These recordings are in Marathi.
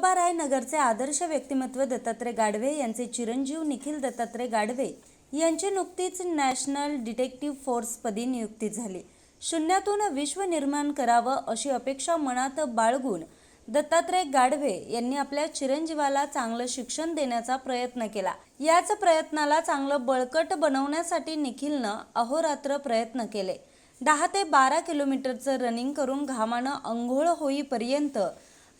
निळोबा नगरचे आदर्श व्यक्तिमत्व दत्तात्रय गाडवे यांचे चिरंजीव निखिल दत्तात्रय गाडवे यांची नुकतीच नॅशनल डिटेक्टिव्ह फोर्सपदी नियुक्ती झाली. शून्यातून विश्व निर्माण करावं अशी अपेक्षा मनात बाळगून दत्तात्रय गाडवे यांनी आपल्या चिरंजीवाला चांगलं शिक्षण देण्याचा प्रयत्न केला. याच प्रयत्नाला चांगलं बळकट बनवण्यासाठी निखिलनं अहोरात्र प्रयत्न केले. दहा ते बारा किलोमीटरचं रनिंग करून घामानं अंघोळ होईपर्यंत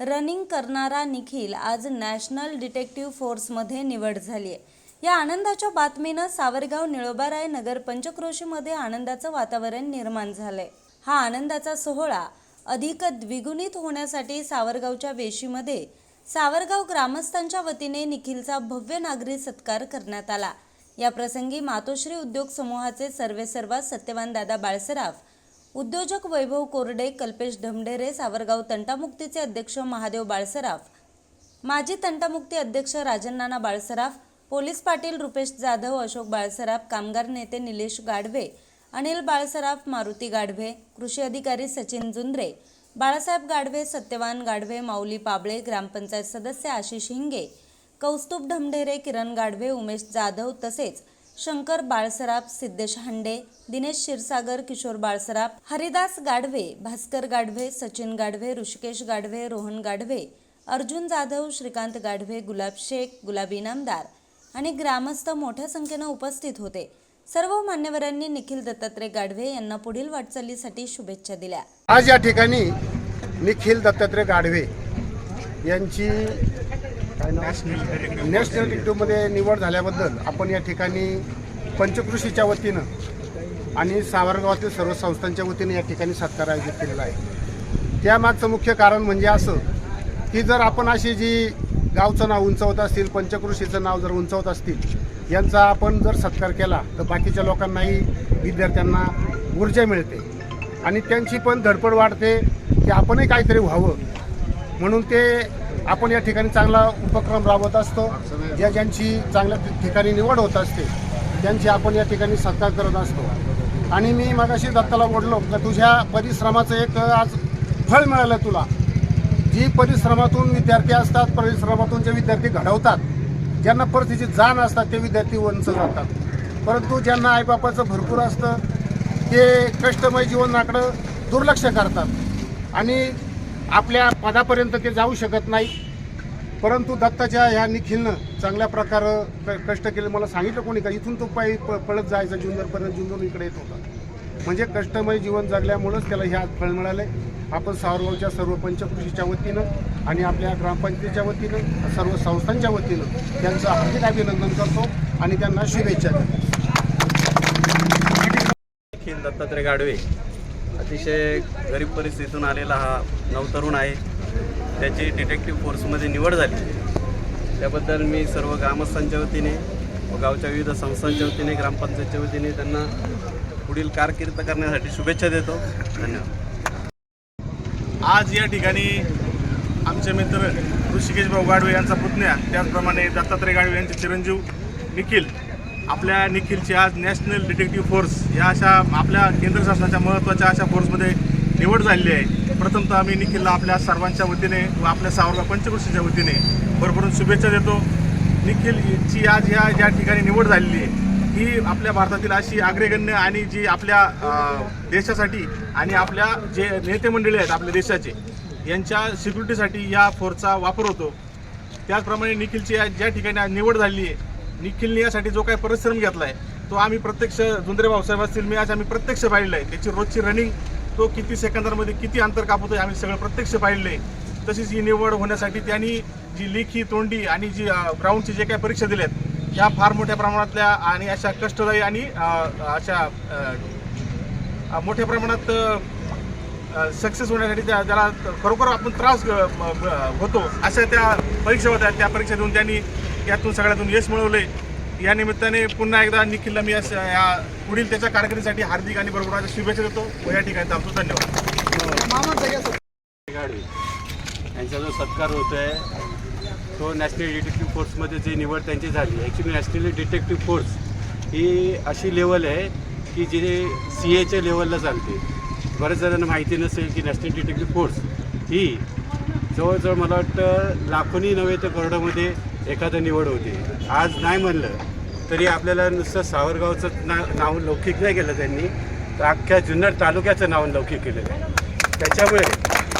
रनिंग करणारा निखिल आज नॅशनल डिटेक्टिव्ह फोर्समध्ये निवड झाली आहे या आनंदाच्या बातमीनं सावरगाव निळोबाराय नगर पंचक्रोशीमध्ये आनंदाचं वातावरण निर्माण झालंय. हा आनंदाचा सोहळा अधिक द्विगुणित होण्यासाठी सावरगावच्या वेशीमध्ये सावरगाव ग्रामस्थांच्या वतीने निखिलचा भव्य नागरी सत्कार करण्यात आला. या प्रसंगी मातोश्री उद्योग समूहाचे सर्वेसर्वा सत्यवान दादा बाळसराफ उद्योजक वैभव कोरडे कल्पेश ढमढेरे सावरगाव तंटामुक्तीचे अध्यक्ष महादेव बाळसराफ. माजी तंटामुक्ती अध्यक्ष राजन्नाना बाळसराफ पोलीस पाटील रुपेश जाधव अशोक बाळसराफ कामगार नेते निलेश गाढवे अनिल बाळसराफ मारुती गाढवे कृषी अधिकारी सचिन जुंद्रे बाळासाहेब गाढवे सत्यवान गाढवे माऊली पाबळे ग्रामपंचायत सदस्य आशिष हिंगे कौस्तुभ ढमढेरे किरण गाढवे उमेश जाधव तसेच शंकर बाळसराफ सिद्धेश हांडे दिनेश क्षीरसागर किशोर बाळसराफ हरिदास गाढवे भास्कर गाढवे सचिन गाढवे ऋषिकेश गाढवे रोहन गाढवे अर्जुन जाधव श्रीकांत गाढवे गुलाब शेख गुलाबी इनामदार आणि ग्रामस्थ मोठ्या संख्येनं उपस्थित होते. सर्व मान्यवरांनी निखिल दत्तात्रय गाढवे यांना पुढील वाटचालीसाठी शुभेच्छा दिल्या. आज या ठिकाणी निखिल दत्तात्रय गाढवे यांची नॅशनल डिटेक्टिव्हमध्ये निवड झाल्याबद्दल आपण या ठिकाणी पंचकृषीच्या वतीनं आणि सावरगावातील सर्व संस्थांच्या वतीनं या ठिकाणी सत्कार आयोजित केलेला आहे. त्यामागचं मुख्य कारण म्हणजे असं की जर आपण अशी जी गावचं नाव उंचवत असतील पंचकृषीचं नाव जर उंचवत असतील यांचा आपण जर सत्कार केला तर बाकीच्या लोकांनाही विद्यार्थ्यांना ऊर्जा मिळते. आणि त्यांची पण धडपड वाढते की आपणही काहीतरी व्हावं. म्हणून ते आपण या ठिकाणी चांगला उपक्रम राबवत असतो. ज्या ज्यांची चांगल्या ठिकाणी निवड होत असते त्यांची आपण या ठिकाणी सत्कार करत असतो. आणि मी मगाशी दत्ताला बोललो का तुझ्या परिश्रमाचं एक आज फळ मिळालं तुला? जी परिश्रमातून विद्यार्थी असतात परिश्रमातून जे विद्यार्थी घडवतात ज्यांना परिस्थितीची जाण असतात ते विद्यार्थी वंच जातात परंतु ज्यांना आईबापाचं भरपूर असतं ते कष्टमय जीवनाकडं दुर्लक्ष करतात. आणि आपल्या पदापर्यंत ते जाऊ शकत नाही. परंतु दत्ताच्या ह्या निखिलनं चांगल्या प्रकारे क- कष्ट केले. मला सांगितलं कोणी का? इथून तो पायी प पळत जायचा. जुन्नरपर्यंत जुन्नर इकडे येत होता. म्हणजे कष्टमय जीवन जगल्यामुळंच त्याला हे आज फळ मिळाले आपण सावरगावच्या सर्व पंचकृषीच्या वतीनं आणि आपल्या ग्रामपंचायतीच्या वतीनं सर्व संस्थांच्या वतीनं त्यांचं हार्दिक अभिनंदन करतो आणि त्यांना शुभेच्छा देतो. दत्तात्रय गाडवे. अतिशय गरीब परिस्थितीतून आलेला हा नवतरुण आहे. त्याची डिटेक्टिव्ह फोर्समध्ये निवड झाली. त्याबद्दल मी सर्व ग्रामस्थांच्या वतीने व गावच्या विविध संस्थांच्या वतीने ग्रामपंचायतच्या वतीने त्यांना पुढील कारकीर्द करण्यासाठी शुभेच्छा देतो. धन्यवाद. आज या ठिकाणी आमचे मित्र ऋषिकेश भाऊ गाडवे यांचा पुतण्या त्याचप्रमाणे दत्तात्रय गाडवे यांचे चिरंजीव निखिल आपल्या निखिलची आज नॅशनल डिटेक्टिव्ह फोर्स या अशा आपल्या केंद्र शासनाच्या महत्त्वाच्या अशा फोर्समध्ये निवड झालेली आहे. प्रथमतः आम्ही निखिलला आपल्या सर्वांच्या वतीने व आपल्या सावरगाव पंचकृषीच्या वतीने भरभरून शुभेच्छा देतो. निखिलची आज या ज्या ठिकाणी निवड झालेली आहे ही आपल्या भारतातील अशी अग्रगण्य आणि जी आपल्या देशासाठी आणि आपल्या जे नेते मंडळी आहेत आपल्या देशाचे यांच्या सिक्युरिटीसाठी या फोर्सचा वापर होतो. त्याचप्रमाणे निखिलची आज ज्या ठिकाणी आज निवड झालेली आहे निखिलने यासाठी जो काही परिश्रम घेतला आहे तो आम्ही प्रत्यक्ष जुंद्रे भाऊसाहेब असतील मी आज आम्ही प्रत्यक्ष पाहिलं आहे. त्याची रोजची रनिंग तो किती सेकंदांमध्ये किती अंतर कापतोय आम्ही सगळं प्रत्यक्ष पाहिलेलं आहे. तशीच ही निवड होण्यासाठी त्यांनी जी लेखी तोंडी आणि जी ग्राउंडची जे काही परीक्षा दिल्या आहेत या फार मोठ्या प्रमाणातल्या आणि अशा कष्टदायी आणि अशा मोठ्या प्रमाणात सक्सेस होण्यासाठी त्या ज्याला खरोखर आपण त्रास ब- होतो अशा त्या परीक्षा होत्या. त्या परीक्षा देऊन त्यांनी यातून सगळ्यातून यश मिळवले या निमित्ताने पुन्हा एकदा निखिलला मी या पुढील त्याच्या कारकिर्दीसाठी हार्दिक आणि बरोबर शुभेच्छा देतो. व या ठिकाणी थांबतो. धन्यवाद. यांचा जो सत्कार होतो आहे तो नॅशनल डिटेक्टिव्ह फोर्समध्ये जी निवड त्यांची झाली ॲक्च्युली नॅशनल डिटेक्टिव्ह फोर्स ही अशी लेवल आहे की जे सी एच्या लेवलला चालते. बऱ्याच जणांना माहिती नसेल की नॅशनल डिटेक्टिव्ह फोर्स ही जवळजवळ मला वाटतं लाखोनी नव्हे तर करोडामध्ये एखादं निवड होती. आज नाही म्हणलं तरी आपल्याला नुसतं सावरगावचं ना नाव लौकिक नाही केलं त्यांनी. तर अख्ख्या जुन्नर तालुक्याचं नाव लौकिक केलेलं आहे. त्याच्यामुळे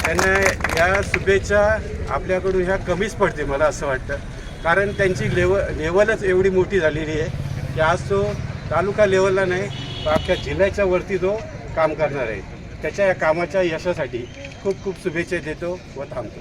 त्यांना या शुभेच्छा आपल्याकडून ह्या कमीच पडते मला असं वाटतं. कारण त्यांची लेव लेवलच एवढी मोठी झालेली आहे की आज तो तालुका लेवलला नाही तर अख्ख्या जिल्ह्याच्या वरती तो काम करणार आहे. त्याच्या या कामाच्या यशासाठी खूप खूप शुभेच्छा देतो व थांबतो.